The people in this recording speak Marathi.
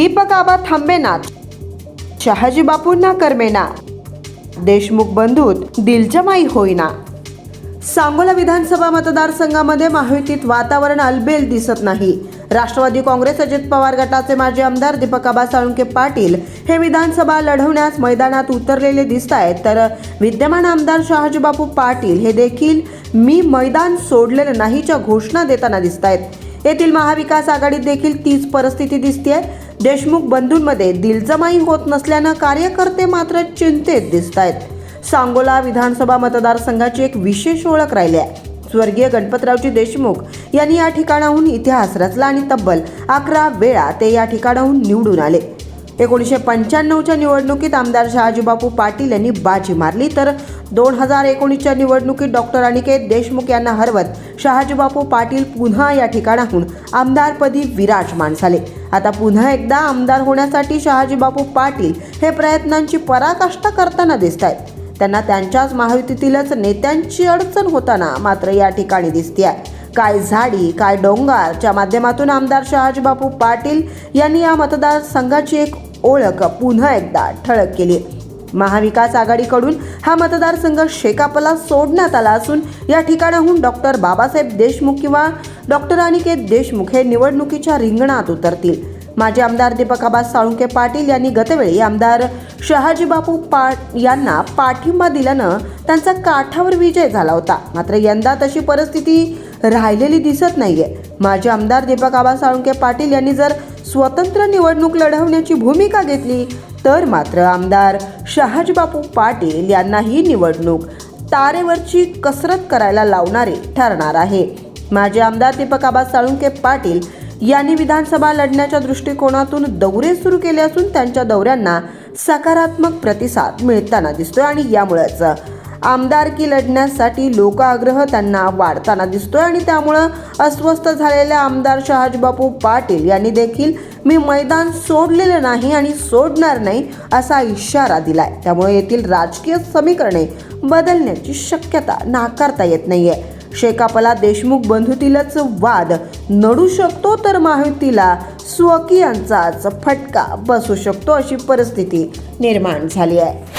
दीपक आबा थांबेनात. शहाजी बापूंना करमेना. देशमुख बंधूत दिलजमाई होईना. सांगोला विधानसभा मतदारसंघामध्ये महायुतीत वातावरण अलबेल दिसत नाही. राष्ट्रवादी काँग्रेस अजित पवार गटाचे माजी आमदार दीपक आबा साळुंके पाटील हे विधानसभा लढवण्यास मैदानात उतरलेले दिसत आहेत तर विद्यमान आमदार शहाजीबापू पाटील हे देखील मी मैदान सोडलेलं नाहीच्या घोषणा देताना दिसत आहेत येथील महाविकास आघाडीत देखील तीच परिस्थिती दिसते देशमुख बंधूंमध्ये दिलजमाई होत नसल्यानं कार्यकर्ते मात्र चिंतेत दिसत आहेत सांगोला विधानसभा मतदारसंघाची एक विशेष ओळख राहिली आहे. स्वर्गीय गणपतरावजी देशमुख यांनी या ठिकाणाहून इतिहास रचला आणि तब्बल अकरा वेळा ते या ठिकाणाहून निवडून आले. एकोणीसशे पंच्याण्णवच्या निवडणुकीत आमदार शहाजीबापू पाटील यांनी बाजी मारली. तर दोन हजार एकोणीसच्या निवडणुकीत डॉक्टर अनिकेत देशमुख यांना हरवत शहाजीबापू पाटील पुन्हा या ठिकाणाहून आमदारपदी विराजमान झाले आता पुन्हा एकदा आमदार होण्यासाठी शहाजीबापू पाटील हे प्रयत्नांची पराकाष्ठा करताना दिसत आहेत त्यांना त्यांच्याच महायुतीतीलच नेत्यांची अडचण होताना मात्र या ठिकाणी दिसते आहे काय झाडी काय डोंगारच्या माध्यमातून आमदार शहाजीबापू पाटील यांनी या मतदारसंघाची एक ओळख पुन्हा एकदा ठळक केली. महाविकास आघाडीकडून हा मतदारसंघ शेकापला सोडण्यात आला असून या ठिकाणाहून डॉक्टर बाबासाहेब देशमुख किंवा डॉक्टर अनिकेत देशमुख हे निवडणुकीच्या रिंगणात उतरतील. माजी आमदार दीपक आबा साळुंके पाटील यांनी गतवेळी आमदार शहाजीबापू पा यांना पाठिंबा दिल्यानं त्यांचा काठावर विजय झाला होता. मात्र यंदा तशी परिस्थिती राहिलेली दिसत नाहीये. माजी आमदार दीपक आबा साळुंके पाटील यांनी जर स्वतंत्र निवडणूक लढवण्याची भूमिका घेतली तर मात्र आमदार शहाजीबापू पाटील यांना ही निवडणूक तारेवरची कसरत करायला लावणारे ठरणार आहे. माजी आमदार दीपक आबा साळुंके पाटील यांनी विधानसभा लढण्याच्या दृष्टिकोनातून दौरे सुरू केले असून त्यांच्या दौऱ्यांना सकारात्मक प्रतिसाद मिळताना दिसतोय आणि यामुळेच आमदारकी लढण्यासाठी लोकाग्रह त्यांना वाढताना दिसतोय आणि त्यामुळं अस्वस्थ झालेले आमदार शहाजीबापू पाटील यांनी देखील मी मैदान सोडलेलं नाही आणि सोडणार नाही असा इशारा दिलाय. त्यामुळे येथील राजकीय समीकरणे बदलण्याची शक्यता नाकारता येत नाहीये. शेकापला देशमुख बंधुतीलाच वाद. नडू शकतो तर महायुतीला स्वकीयांचाच फटका बसू शकतो अशी परिस्थिती निर्माण झाली आहे.